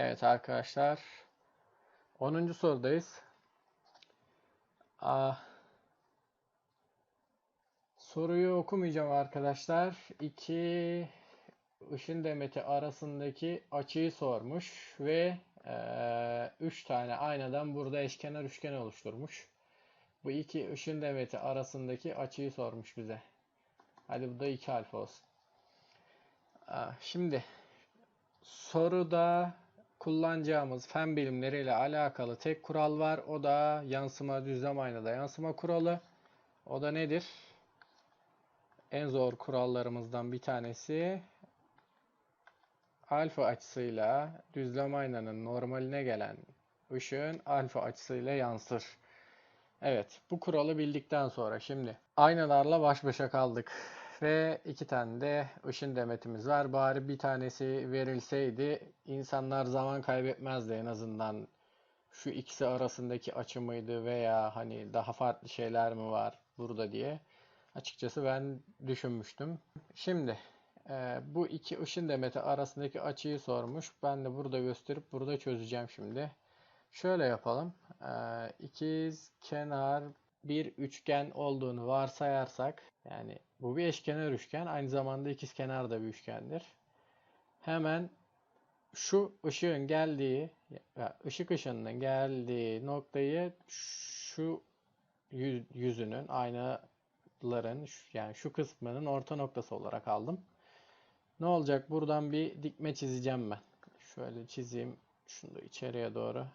Evet arkadaşlar. 10. sorudayız. Aa, soruyu okumayacağım arkadaşlar. İki ışın demeti arasındaki açıyı sormuş ve 3 tane aynadan burada eşkenar üçgen oluşturmuş. Bu iki ışın demeti arasındaki açıyı sormuş bize. Hadi bu da 2 alfa olsun. Aa, Şimdi soruda kullanacağımız fen bilimleriyle alakalı tek kural var. O da yansıma düzlem aynada yansıma kuralı. O da nedir? En zor kurallarımızdan bir tanesi alfa açısıyla düzlem aynanın normaline gelen ışığın alfa açısıyla yansır. Evet, bu kuralı bildikten sonra şimdi aynalarla baş başa kaldık. Ve iki tane de ışın demetimiz var. Bari bir tanesi verilseydi insanlar zaman kaybetmezdi en azından. Şu ikisi arasındaki açı mıydı veya hani daha farklı şeyler mi var burada diye. Açıkçası ben düşünmüştüm. Şimdi e, bu iki ışın demeti arasındaki açıyı sormuş. Ben de burada gösterip burada çözeceğim şimdi. Şöyle yapalım. E, ikiz kenar bir üçgen olduğunu varsayarsak yani bu bir eşkenar üçgen aynı zamanda ikizkenar da bir üçgendir. Hemen şu ışığın geldiği ışık ışınının geldiği noktayı şu yüz- yüzünün aynaların yani şu kısmının orta noktası olarak aldım. Ne olacak? Buradan bir dikme çizeceğim ben. Şöyle çizeyim. Şunu da içeriye doğru.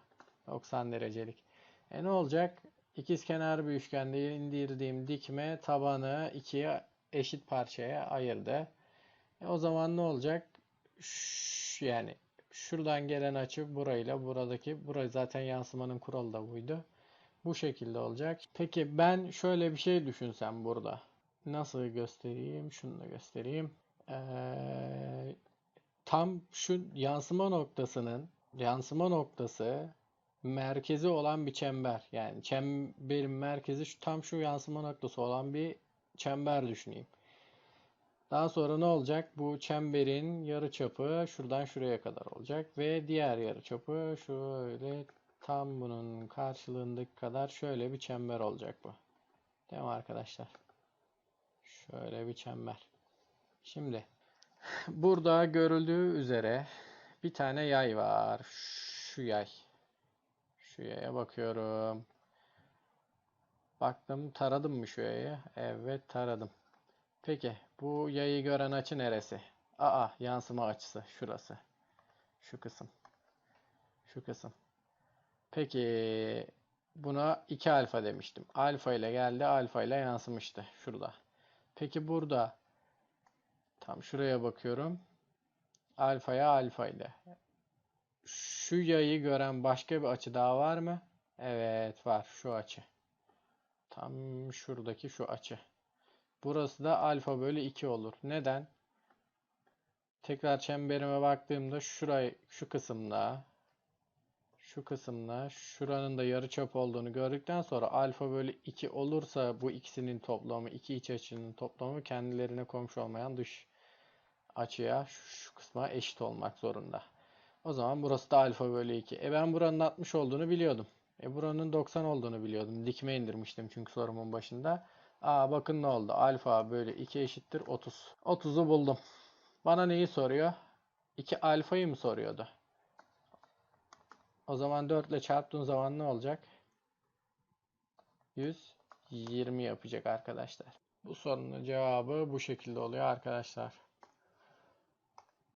90 derecelik. E ne olacak? İkizkenar bir üçgende indirdiğim dikme tabanı ikiye eşit parçaya ayırdı. E o zaman ne olacak? Ş- yani şuradan gelen açı burayla buradaki burayı zaten yansımanın kuralı da buydu. Bu şekilde olacak. Peki ben şöyle bir şey düşünsem burada. Nasıl göstereyim? Şunu da göstereyim. Ee, tam şu yansıma noktasının yansıma noktası merkezi olan bir çember. Yani çemberin merkezi şu, tam şu yansıma noktası olan bir çember düşüneyim. Daha sonra ne olacak? Bu çemberin yarıçapı şuradan şuraya kadar olacak ve diğer yarıçapı şöyle tam bunun karşılığındaki kadar şöyle bir çember olacak bu. Değil mi arkadaşlar? Şöyle bir çember. Şimdi burada görüldüğü üzere bir tane yay var. Şu yay. Şu yaya bakıyorum. Baktım taradım mı şu? Evet taradım. Peki bu yayı gören açı neresi? Aa yansıma açısı şurası. Şu kısım. Şu kısım. Peki buna 2 alfa demiştim. Alfa ile geldi alfa ile yansımıştı şurada. Peki burada tam şuraya bakıyorum. Alfaya alfa ile. Şu yayı gören başka bir açı daha var mı? Evet var şu açı. Tam şuradaki şu açı. Burası da alfa bölü 2 olur. Neden? Tekrar çemberime baktığımda şurayı şu kısımda şu kısımda şuranın da yarıçap olduğunu gördükten sonra alfa bölü 2 olursa bu ikisinin toplamı iki iç açının toplamı kendilerine komşu olmayan dış açıya şu kısma eşit olmak zorunda. O zaman burası da alfa bölü 2. E ben buranın 60 olduğunu biliyordum. E buranın 90 olduğunu biliyordum. Dikme indirmiştim çünkü sorumun başında. Aa bakın ne oldu. Alfa bölü 2 eşittir 30. 30'u buldum. Bana neyi soruyor? 2 alfayı mı soruyordu? O zaman 4 ile çarptığın zaman ne olacak? 120 yapacak arkadaşlar. Bu sorunun cevabı bu şekilde oluyor arkadaşlar.